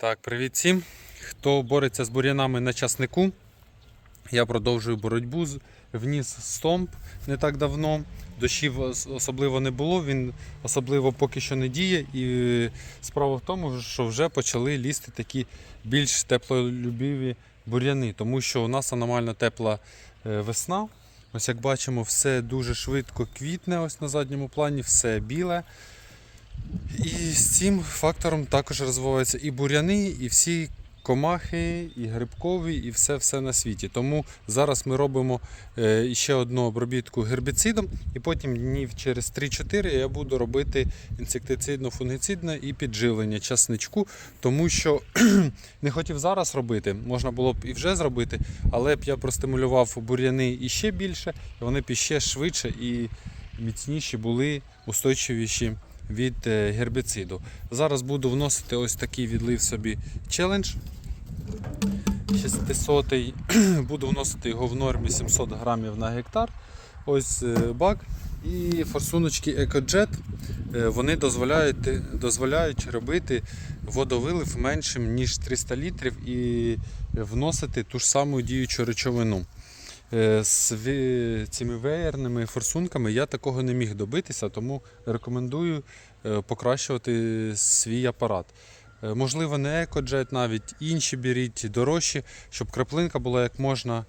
Так, привіт всім. Хто бореться з бур'янами на часнику, я продовжую боротьбу. Вніс стомп не так давно. Дощів особливо не було, він особливо поки що не діє. І е, справа в тому, що вже почали лізти такі більш теплолюбиві бур'яни, тому що у нас аномально тепла е, весна. Ось як бачимо, все дуже швидко квітне ось на задньому плані, все біле. І з цим фактором також розвиваються і буряни, і всі комахи, і грибкові, і все-все на світі. Тому зараз ми робимо е, ще одну обробітку гербіцидом, і потім днів через 3-4 я буду робити інсектицидно-фунгіцидне і підживлення часничку, тому що не хотів зараз робити, можна було б і вже зробити, але б я простимулював бур'яни іще більше, і вони б іще швидше і міцніші були, устойчивіші від е, гербіциду. Зараз буду вносити ось такий відлив собі челендж 600 Буду вносити його в нормі 700 грамів на гектар. Ось е, бак. І форсуночки EcoJet е, вони дозволяють, дозволяють робити водовилив меншим, ніж 300 літрів і вносити ту ж саму діючу речовину. Е, З цими веєрними форсунками я такого не міг добитися, тому рекомендую е, покращувати свій апарат. Е, Можливо, не екоджет, навіть інші беріть дорожчі, щоб краплинка була як можна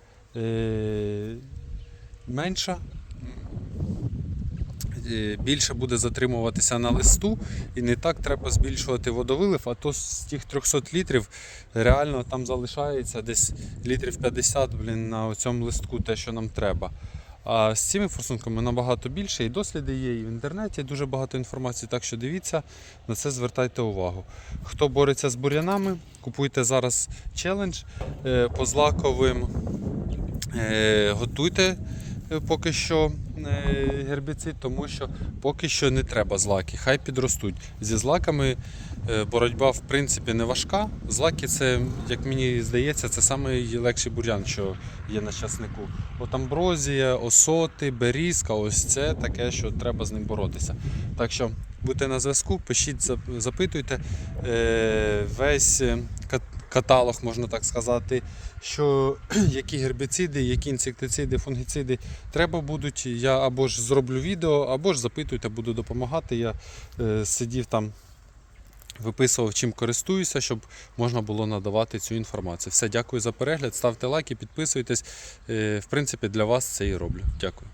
менша. Е, Більше буде затримуватися на листу, і не так треба збільшувати водовилив, а то з тих 300 літрів реально там залишається десь літрів 50 блін, на цьому листку те, що нам треба. А з цими форсунками набагато більше, і досліди є, і в інтернеті дуже багато інформації, так що дивіться, на це звертайте увагу. Хто бореться з бур'янами, купуйте зараз челендж е, по злаковим. Е, Готуйте поки що гербіцид, тому що поки що не треба злаки, хай підростуть. Зі злаками е, боротьба в принципі не важка. Злаки це, як мені здається, це найлегший бур'ян, що є на часнику. От амброзія, осоти, берізка, ось це таке, що треба з ним боротися. Так що будьте на зв'язку, пишіть, запитуйте. Е, Весь е, каталог, можна так сказати, що які гербіциди, які інсектициди, фунгіциди треба будуть. Я або ж зроблю відео, або ж запитуйте, буду допомагати. Я е, сидів там, виписував, чим користуюся, щоб можна було надавати цю інформацію. Все, дякую за перегляд. Ставте лайки, підписуйтесь. Е, в принципі, для вас це і роблю. Дякую.